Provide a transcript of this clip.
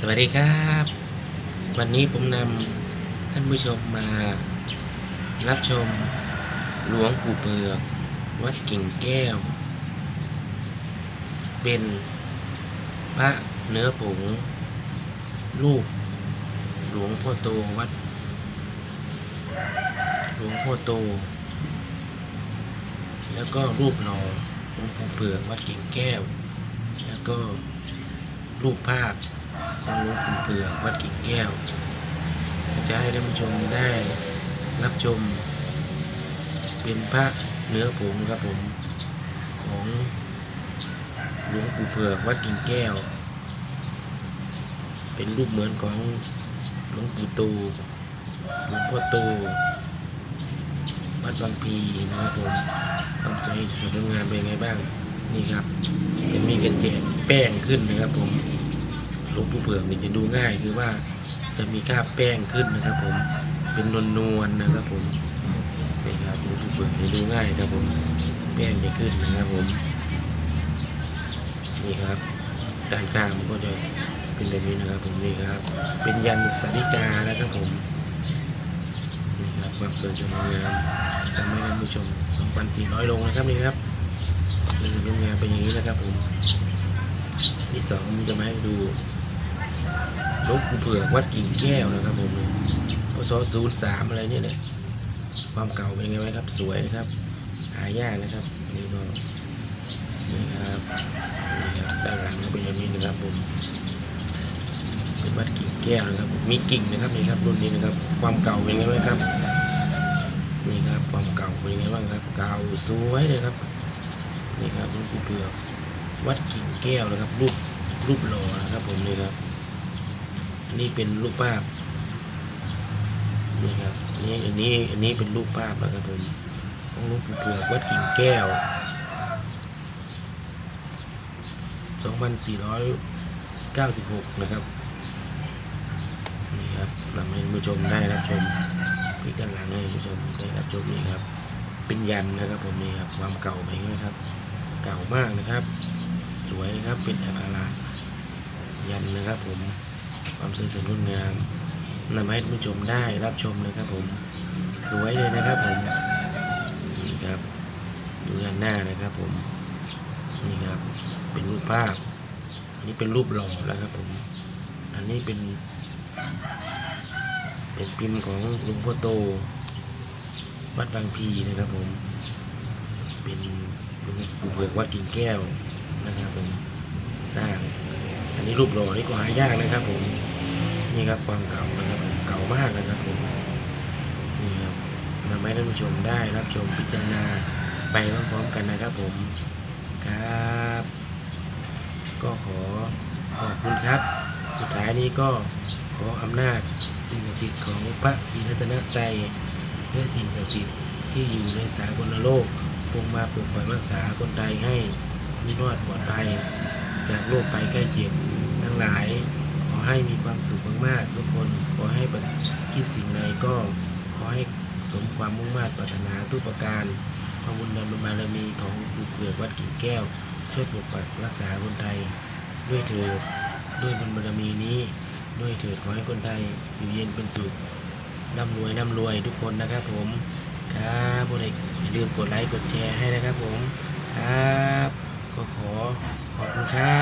สวัสดีครับ วันนี้ผมนำท่านผู้ชมมา รับชมหลวงปู่เปือกวัดกิ่งแก้ว เป็นพระเนื้อผงรูป หลวงพ่อโตวัด หลวงพ่อโต แล้วก็รูปหลอหลวงปู่เผือกวัดกิ่งแก้ว แล้วก็รูปภาพ ของหลวงปู่เผือกวัดกิ่งแก้ว จะให้ท่านผู้ชมได้รับชม เป็นพระเนื้อผงครับผมของหลวงปู่เผือกวัดกิ่งแก้ว เป็นรูปเหมือนของหลวงปู่ตูหลวงพ่อตูวัดบางพีนะครับผมความสวยสวยงามเป็นไงบ้างนี่ครับ จะมีกระเจ็ดแป้งขึ้นนะครับผม หลวงปู่เผือกนี่จะดูง่ายคือว่าจะมีคราบแป้งขึ้นนะครับ ผมเป็นนวลนวลๆนะครับ ผมนี่ครับหลวงปู่เผือกจะดูง่ายครับผมแป้งจะขึ้นนะครับผมนี่ครับด้านข้างมันก็จะเป็นแบบนี้นะครับ ผมนี่ครับ เป็นยันสาริกานะครับผมนี่ครับความสวยสดงามทำให้ท่านผู้ชม 2,400ลงนะครับนี่ครับความสวยงามเป็นอย่างนี้นะครับผมที่สองจะมาให้ดู นกกูเผือกวัดกิ่งแก้วนะครับผมพศศูนย์สามอะไรเนี่ยเนี่ยความเก่าเป็นไงไหมครับ สวยนะครับ หายากนะครับนี่ก็นี่ครับนี่ครับด้านหลังก็เป็นอย่างนี้นะครับผมเป็นวัดกิ่งแก้วนะครับ มีกิ่งนะครับนี่ครับรุ่นนี้นะครับ ความเก่าเป็นไงไหมครับนี่ครับความเก่าเป็นไงบ้างครับ เก่าสวยเลยครับนี่ครับลูกเผือกวัดกิ่งแก้วนะครับ รูปรูปหล่อนะครับผมนี่ครับ นนี้เป็นรูปภาพนี่ครับนนี้อันนี้อันนี้เป็นรูปภาพนะครับผมของหลวงปู่เผือกวัดกิ่งแก้ว 2496 นะครับ นี่ครับนำให้ผู้ชมได้รับชมคลิกด้านหลังให้ผู้ชมได้รับชมนี่ครับ เป็นยันนะครับผมนี่ครับความเก่าไปนะครับ เก่ามากนะครับ สวยนะครับเป็นอัคระยันนะครับผม ความสวยสดงดงามนำให้ผู้ชมได้รับชมนะครับผมสวยเลยนะครับผมนี่ครับดูด้านหน้านะครับผมนี่ครับเป็นรูปภาพ อันนี้เป็นรูปหล่อแล้วครับผม อันนี้เป็น เป็นพิมพ์ของหลวงพ่อโต วัดบางพีนะครับผม เป็นหลวงปู่เผือกวัดกิ่งแก้วนะครับผมสร้าง นนี้รูปหล่อนี่ก็หายากนะครับผม นี่ครับความเก่านะครับเก่ามากนะครับผม นี่ครับนำให้ท่านผู้ชมได้รับชมพิจารณาไปพร้อมๆกันนะครับผม ครับ ก็ขอขอบคุณครับ สุดท้ายนี้ก็ขออำนาจสิ่งศักดิ์สิทธิ์ของพระศรีรัตนตรัยและสิ่งศักดิ์สิทธิ์ที่อยู่ในสากลโลกปกมาปกปักรักษาคนไทยให้มีรอดปลอดภัยจากโรคภัยใกล้เจ็บ งหลาย ขอให้มีความสุขมากๆทุกคน ขอให้คิดสิ่งใดก็ขอให้สมความมุ่งมั่นปรารถนาทุกประการความบุญบารบารมีของปู่เผือวัดกิ่งแก้ว ช่วยปกปักรักษาคนไทย ด้วยเถิดด้วยบุญบารมีนี้ ด้วยเถิดขอให้คนไทยอยู่เย็นเป็นสุขร่ำรวยร่ำรวยทุกคนนะครับผมครับพวกเด็กอย่าลืมกดไลค์กดแชร์ให้นะครับผมครับ ก็ขอขอบคุณครับ